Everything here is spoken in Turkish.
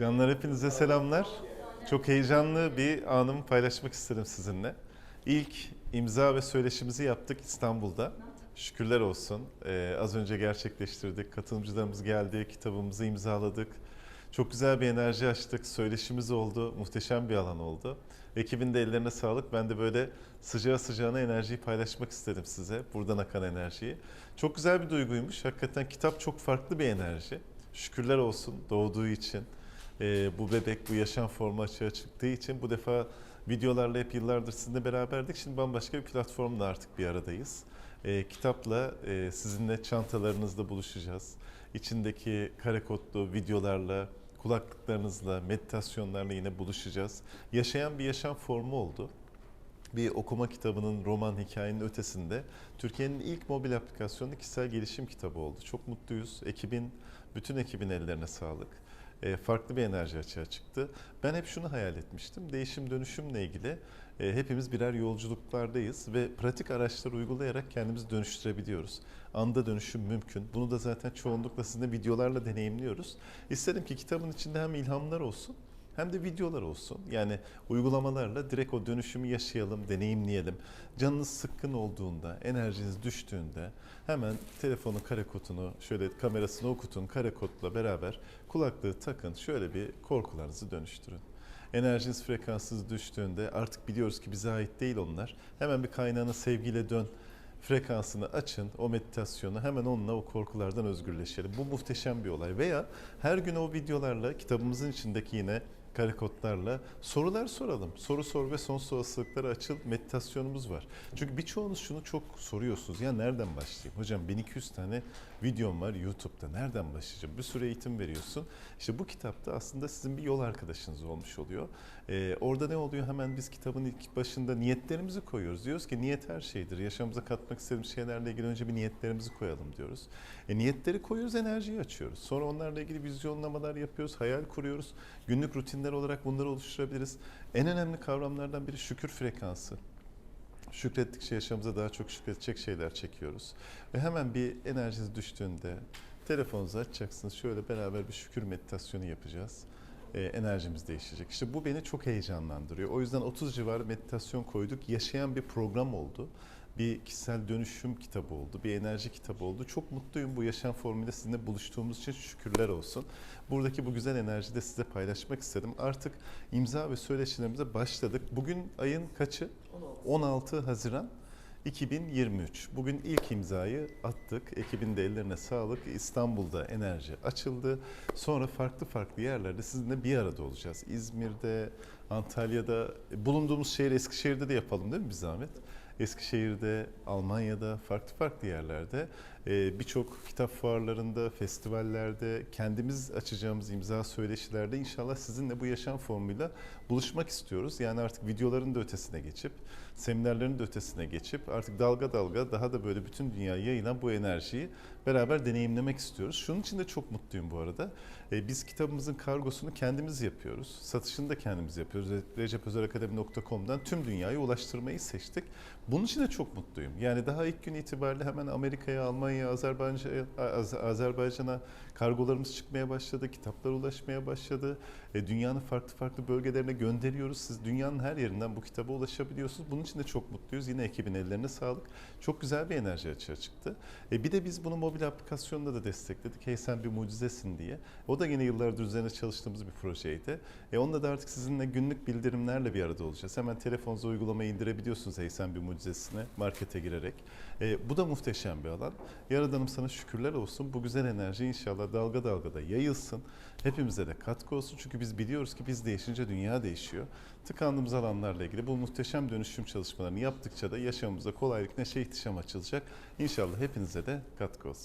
Canlar hepinize selamlar. Çok heyecanlı bir anımı paylaşmak istedim sizinle. İlk imza ve söyleşimizi yaptık İstanbul'da. Şükürler olsun. Ee, az önce gerçekleştirdik. Katılımcılarımız geldi, kitabımızı imzaladık. Çok güzel bir enerji açtık. Söyleşimiz oldu. Muhteşem bir alan oldu. Ekibin de ellerine sağlık. Ben de böyle sıcağı sıcağına enerjiyi paylaşmak istedim size. Buradan akan enerjiyi. Çok güzel bir duyguymuş. Hakikaten kitap çok farklı bir enerji. Şükürler olsun doğduğu için. Ee, bu bebek, bu yaşam formu açığa çıktığı için bu defa videolarla hep yıllardır sizinle beraberdik. Şimdi bambaşka bir platformla artık bir aradayız. Ee, kitapla e, sizinle çantalarınızda buluşacağız. İçindeki kare kodlu videolarla, kulaklıklarınızla, meditasyonlarla yine buluşacağız. Yaşayan bir yaşam formu oldu bir okuma kitabının, roman hikayenin ötesinde Türkiye'nin ilk mobil aplikasyonu kişisel gelişim kitabı oldu. Çok mutluyuz. Ekibin, bütün ekibin ellerine sağlık. E, farklı bir enerji açığa çıktı. Ben hep şunu hayal etmiştim. Değişim dönüşümle ilgili e, hepimiz birer yolculuklardayız ve pratik araçlar uygulayarak kendimizi dönüştürebiliyoruz. Anda dönüşüm mümkün. Bunu da zaten çoğunlukla sizinle videolarla deneyimliyoruz. İstedim ki kitabın içinde hem ilhamlar olsun hem de videolar olsun. Yani uygulamalarla direkt o dönüşümü yaşayalım, deneyimleyelim. Canınız sıkkın olduğunda, enerjiniz düştüğünde hemen telefonun kare kodunu, şöyle kamerasını okutun, kare kodla beraber kulaklığı takın, şöyle bir korkularınızı dönüştürün. Enerjiniz frekansınız düştüğünde artık biliyoruz ki bize ait değil onlar. Hemen bir kaynağına sevgiyle dön frekansını açın, o meditasyonu hemen onunla o korkulardan özgürleşelim. Bu muhteşem bir olay. Veya her gün o videolarla kitabımızın içindeki yine kare kodlarla sorular soralım. Soru sor ve sonsuz olasılıklara açıl meditasyonumuz var. Çünkü birçoğunuz şunu çok soruyorsunuz. Ya nereden başlayayım? Hocam 1200 tane videom var YouTube'da. Nereden başlayacağım? Bir sürü eğitim veriyorsun. İşte bu kitapta aslında sizin bir yol arkadaşınız olmuş oluyor. Ee, orada ne oluyor? Hemen biz kitabın ilk başında niyetlerimizi koyuyoruz. Diyoruz ki niyet her şeydir. Yaşamımıza katmak istediğimiz şeylerle ilgili önce bir niyetlerimizi koyalım diyoruz. E, niyetleri koyuyoruz, enerjiyi açıyoruz. Sonra onlarla ilgili vizyonlamalar yapıyoruz, hayal kuruyoruz. Günlük rutinler olarak bunları oluşturabiliriz. En önemli kavramlardan biri şükür frekansı. Şükrettikçe yaşamımıza daha çok şükredecek şeyler çekiyoruz. Ve hemen bir enerjiniz düştüğünde telefonunuzu açacaksınız. Şöyle beraber bir şükür meditasyonu yapacağız. Ee, enerjimiz değişecek. İşte bu beni çok heyecanlandırıyor. O yüzden 30 civarı meditasyon koyduk. Yaşayan bir program oldu. Bir kişisel dönüşüm kitabı oldu. Bir enerji kitabı oldu. Çok mutluyum bu yaşam formuyla sizinle buluştuğumuz için şükürler olsun. Buradaki bu güzel enerjiyi de size paylaşmak istedim. Artık imza ve söyleşilerimize başladık. Bugün ayın kaçı? 16 Haziran 2023. Bugün ilk imzayı attık. Ekibin de ellerine sağlık. İstanbul'da enerji açıldı. Sonra farklı farklı yerlerde sizinle bir arada olacağız. İzmir'de, Antalya'da, bulunduğumuz şehir Eskişehir'de de yapalım değil mi bir zahmet? Eskişehir'de, Almanya'da, farklı farklı yerlerde e, birçok kitap fuarlarında, festivallerde, kendimiz açacağımız imza söyleşilerde inşallah sizinle bu yaşam formuyla buluşmak istiyoruz. Yani artık videoların da ötesine geçip, seminerlerin de ötesine geçip artık dalga dalga daha da böyle bütün dünyaya yayılan bu enerjiyi beraber deneyimlemek istiyoruz. Şunun için de çok mutluyum bu arada. E, biz kitabımızın kargosunu kendimiz yapıyoruz. Satışını da kendimiz yapıyoruz. recepözerakademi.com'dan tüm dünyaya ulaştırmayı seçtik. Bunun için de çok mutluyum. Yani daha ilk gün itibariyle hemen Amerika'ya, Almanya'ya, Azerbaycan'a, Az- Azerbaycan'a kargolarımız çıkmaya başladı. Kitaplar ulaşmaya başladı. E, dünyanın farklı farklı bölgelerine gönderiyoruz. Siz dünyanın her yerinden bu kitaba ulaşabiliyorsunuz. Bunun için de çok mutluyuz. Yine ekibin ellerine sağlık. Çok güzel bir enerji açığa çıktı. E, bir de biz bunu mobil aplikasyonda da destekledik. Hey sen bir mucizesin diye. O da yine yıllardır üzerine çalıştığımız bir projeydi. E, onda da artık sizinle günlük bildirimlerle bir arada olacağız. Hemen telefonunuza uygulamayı indirebiliyorsunuz Hey sen bir mucizesine markete girerek. E, bu da muhteşem bir alan. Yaradanım sana şükürler olsun. Bu güzel enerji inşallah dalga dalga da yayılsın. Hepimize de katkı olsun. Çünkü biz biliyoruz ki biz değişince dünya değişiyor. Tıkandığımız alanlarla ilgili bu muhteşem dönüşüm çalışmalarını yaptıkça da yaşamımıza kolaylık, neşe, ihtişam açılacak. İnşallah hepinize de katkı olsun.